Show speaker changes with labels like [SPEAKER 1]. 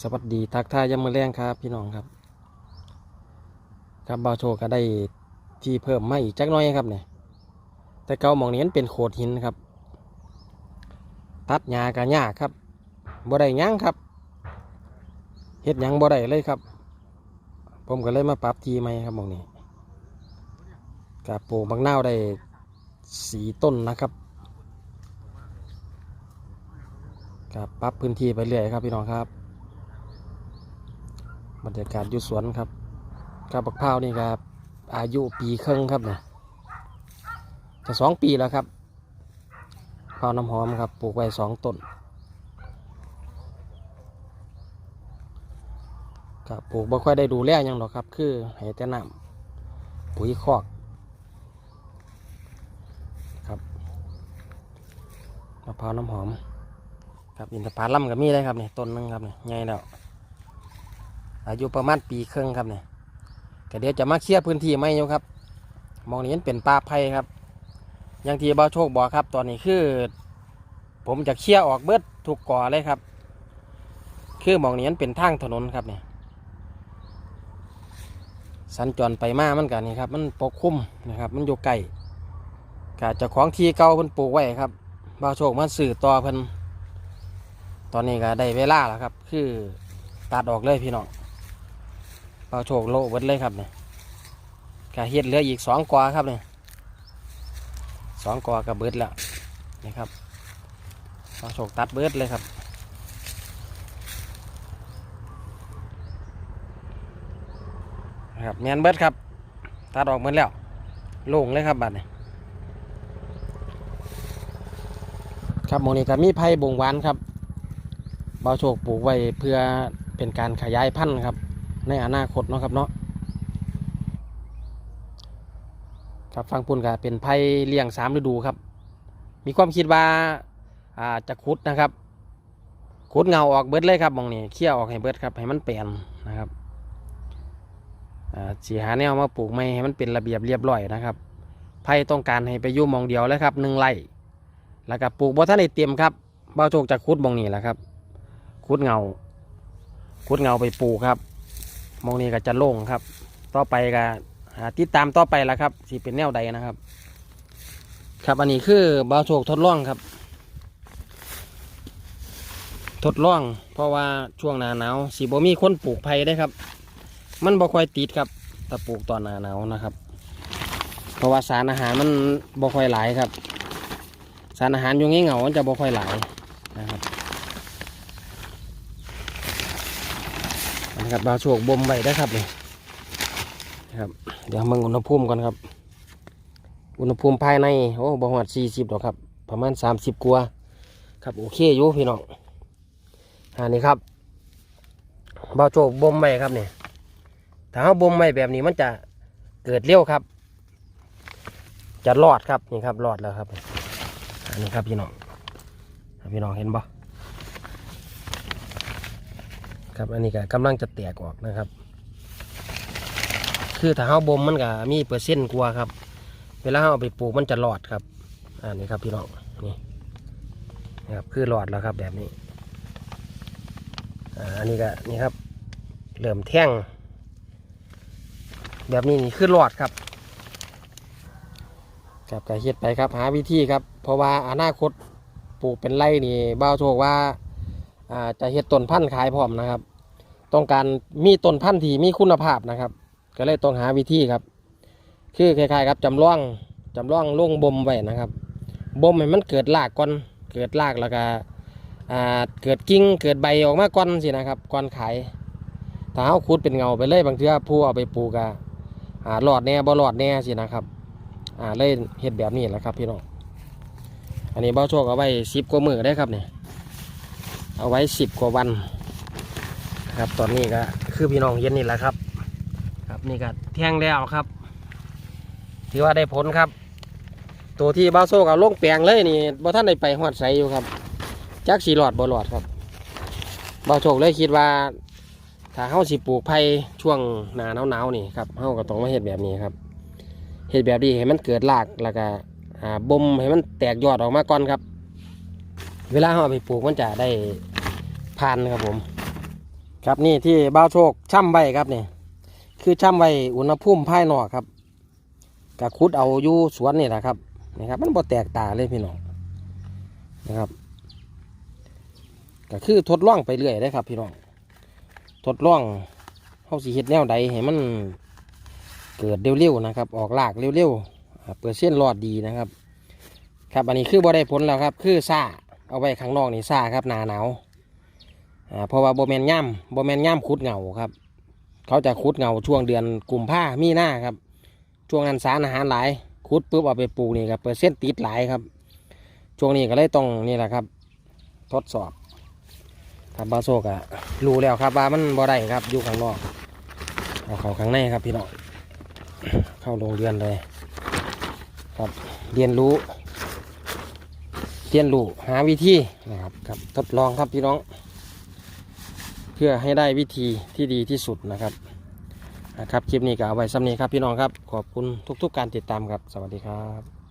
[SPEAKER 1] สวัสดีทักทายยามมือแรงครับ พี่น้องครับ ครับบาวโชก็ได้ที่เพิ่มมาอีกจักน้อยครับเนี่ยแต่เก่าหมองนี้มันเป็นโขดหินครับ ตัดหญ้ากันหญ้าครับบ่ได้หยังครับเฮ็ดหยังบ่ได้เลยครับ ผมก็เลยมาปรับทีใหม่ครับหมองนี้กับปลูกบักนาวได้สีต้นนะครับกับปรับพื้นที่ไปเรื่อยครับพี่น้องครับ บรรยากาศอยู่สวนครับกับบักพร้าวนี่ครับอายุปีครึ่งครับเนี่ยจะสองปีแล้วครับพร้าวน้ำหอมครับปลูกไว้สองต้นครับปลูกบ่ค่อยได้ดูแลยังหรอกครับ คือให้แต่น้ำปุ๋ยคอกครับมะพร้าวน้ำหอม ครับอินทผลัมก็มีได้ครับเนี่ยต้นนึงครับเนี่ยใหญ่แล้ว อายุประมาณปีครึ่งครับเนี่ยก็เดี๋ยวจะมาเคลียร์พื้นที่ไหมอยู่ครับ มองนี้มันเป็นป่าไผ่ครับ อย่างที่บ่าวโชคบอกครับ ตอนนี้คือ ผมจะเคลียร์ออกเบิดทุกก่อเลยครับ คือมองนี้มันเป็นทางถนนครับเนี่ยสัญจรไปมามันกันนี่ครับ มันปกคลุมนะครับ มันอยู่ไกลกาจะของที่เก่าเพิ่นปลูกไว้ครับบ่าวโชคมันสื่อต่อเพิ่นตอนนี้ก็ได้เวลาแล้วครับ คือตัดออกเลยพี่น้อง เอาโชคโลเบิดเลยครับเนี่ยกะเฮ็ดเหลืออีกสองกว่าครับเนี่ยสองกว่ากับเบิดแล้วนี่ครับเอาโชคตัดเบิดเลยครับนะครับแมนเบิดครับตัดออกเบิดแล้วโล่งเลยครับบัดนี้ครับหมนี้ก็มีไผ่บงหวานครับเบาโชคปลูกไว้เพื่อเป็นการขยายพันธุ์ครับ ในอนาคตเนาะครับเนาะครับฟังปุ่นก็เป็นไผ่เลี้ยงสามฤดูครับ มีความคิดว่าอ่าจะขุดนะครับขุดเงาออกเบิดเลยครับมองนี้เคี่ยวออกให้เบิดครับให้มันเปลี่ยนนะครับอ่าสีหาแนวมาปลูกไม่ให้มันเป็นระเบียบเรียบร้อยนะครับไผ่ต้องการให้ไปยู่มองเดียวเลยครับหนึ่งไร่แล้วก็ปลูกบ่ท่านได้เตรียมครับเบาโชคจะขุดมองนี้แหละครับขุดเงาขุดเงาไปปลูกครับ มองนี้ก็จะโล่งครับ ต่อไปก็หาติดตามต่อไปแล้วครับสิเป็นแนวใดนะครับ ครับอันนี้คือบาโชคทดลองครับ ทดลอง เพราะว่าช่วงหน้าหนาวสีบ่มีคนปลูกไผ่ได้ครับ มันบ่ค่อยติดครับแต่ปลูกตอนหน้าหนาวนะครับ เพราะว่าสารอาหารมันบ่ค่อยหลายครับ สารอาหารอยู่งี้เหงามันจะบ่ค่อยหลายนะครับ นะครับบาโชคบ่มไว้ได้ครับนี่ครับ เดี๋ยวมึงอุณหภูมิก่อนครับ อุณหภูมิภายในโอ้บ่หอดสี่สิบหรอกครับ ประมาณสามสิบกว่าครับโอเคอยู่พี่น้องอันนี้ครับบาโชคบ่มไว้ครับเนี่ยถ้าเขาบ่มไว้แบบนี้มันจะเกิดเร็วครับ จะรอดครับนี่ครับรอดแล้วครับอันนี้ครับพี่น้องพี่น้องเห็น ครับ อันนี้ก็กำลังจะแตกออกนะครับ คือถ้าเฮาบ่มมันก็มีเปอร์เซ็นต์กว่าครับ เวลาเฮาเอาไปปลูกมันจะรอดครับอันนี้ครับพี่น้องนี่นะครับคือรอดแล้วครับแบบนี้อันนี้ก็นี่ครับเริ่อมแท่ง แบบนี้นี่คือรอดครับครับก็เฮ็ดไปครับหาวิธีครับ เพราะว่าอนาคตปลูกเป็นไร่นี่บ้าวโชคว่าจะเฮ็ดต้นพันธุ์ขายพร้อมนะครับ ต้องการมีต้นพันธุ์ที่มีคุณภาพนะครับ ก็เลยต้องหาวิธีครับ คือคล้ายๆครับจำลองจำลองลงบ่มไว้นะครับบ่มให้มันเกิดรากก่อนเกิดรากแล้วก็เกิดกิ่งเกิดใบออกมาก่อนสินะครับก่อนขายถ้าเอาขุดเป็นเงาไปเลยบางทีผู้เอาไปปลูกอะอ่าหลอดแน่บ่หลอดแน่สินะครับอ่าเลยเฮ็ดแบบนี้แหละครับพี่น้องอันนี้เบ้าโชคเอาไว้สิบกว่ามือได้ครับเนี่ยเอาไว้สิบกว่าวัน นะครับ ตอนนี้ก็คือพี่น้องเย็นนี่แหละครับ ครับนี่ก็แท่งแล้วครับถือว่าได้ผลครับ ตัวที่บ้าโซกเอาลงแปลงเลยนี่บ่ท่านได้ไปหอดใสอยู่ครับจักสีหลอดบ่หลอดครับบ้าโชคเลยคิดว่าถ้าเฮาสิปลูกไผ่ช่วงหนาหนาวๆนี่ครับเฮาก็ต้องมาเฮ็ดแบบนี้ครับเฮ็ดแบบนี้ให้มันเกิดรากแล้วก็อ่าบ่มให้มันแตกยอดออกมาก่อนครับ เวลาเราเอาไปปลูกมันจะได้พันครับผม ครับนี่ที่บ้าโชคช่ำไว้ครับนี่คือช่ำไว้อุณหภูมิภายนอกครับกะคุดเอาอยู่สวนนี่แหละครับนี่ครับ มันบ่แตกตาเลยพี่น้องนะครับก็คือทดลองไปเรื่อยเลยครับ พี่น้องทดลองเขาสิเฮ็ดแนวใดให้มันเกิดเร็วๆนะครับ ออกลากเร็วๆอ่าเปอร์เซ็นรอดดีนะครับ ครับอันนี้คือบ่ได้ผลแล้วครับ คือซาเอาไว้ข้างนอกนี่ซาครับหนาหนาว อ่าเพราะว่าโบแมนย่ำโบแมนย่ำคุดเหงาครับ เขาจะคุดเหงาช่วงเดือนกุมภามีหน้าครับ ช่วงนั้นสารอาหารหลายคุดปุ๊บเอาไปปลูกนี่ครับเปอร์เซ็นต์ติดหลายครับ ช่วงนี้ก็เลยต้องนี่แหละครับ ทดสอบครับบาโซกะรู้แล้วครับว่ามันบ่ได้ครับอยู่ข้างนอกเอาเข้าข้างในครับพี่น้องเข้าโรงเรียนเลย ครับเรียนรู้ เรียนรู้หาวิธีนะครับครับทดลองครับพี่น้อง พื่อให้ได้วิธีที่ดีที่สุดนะครับนะครับคลิปนี้ก็เอาไว้ซ้ำนี้ครับพี่น้องครับ ขอบคุณทุกๆการติดตามครับ สวัสดีครับ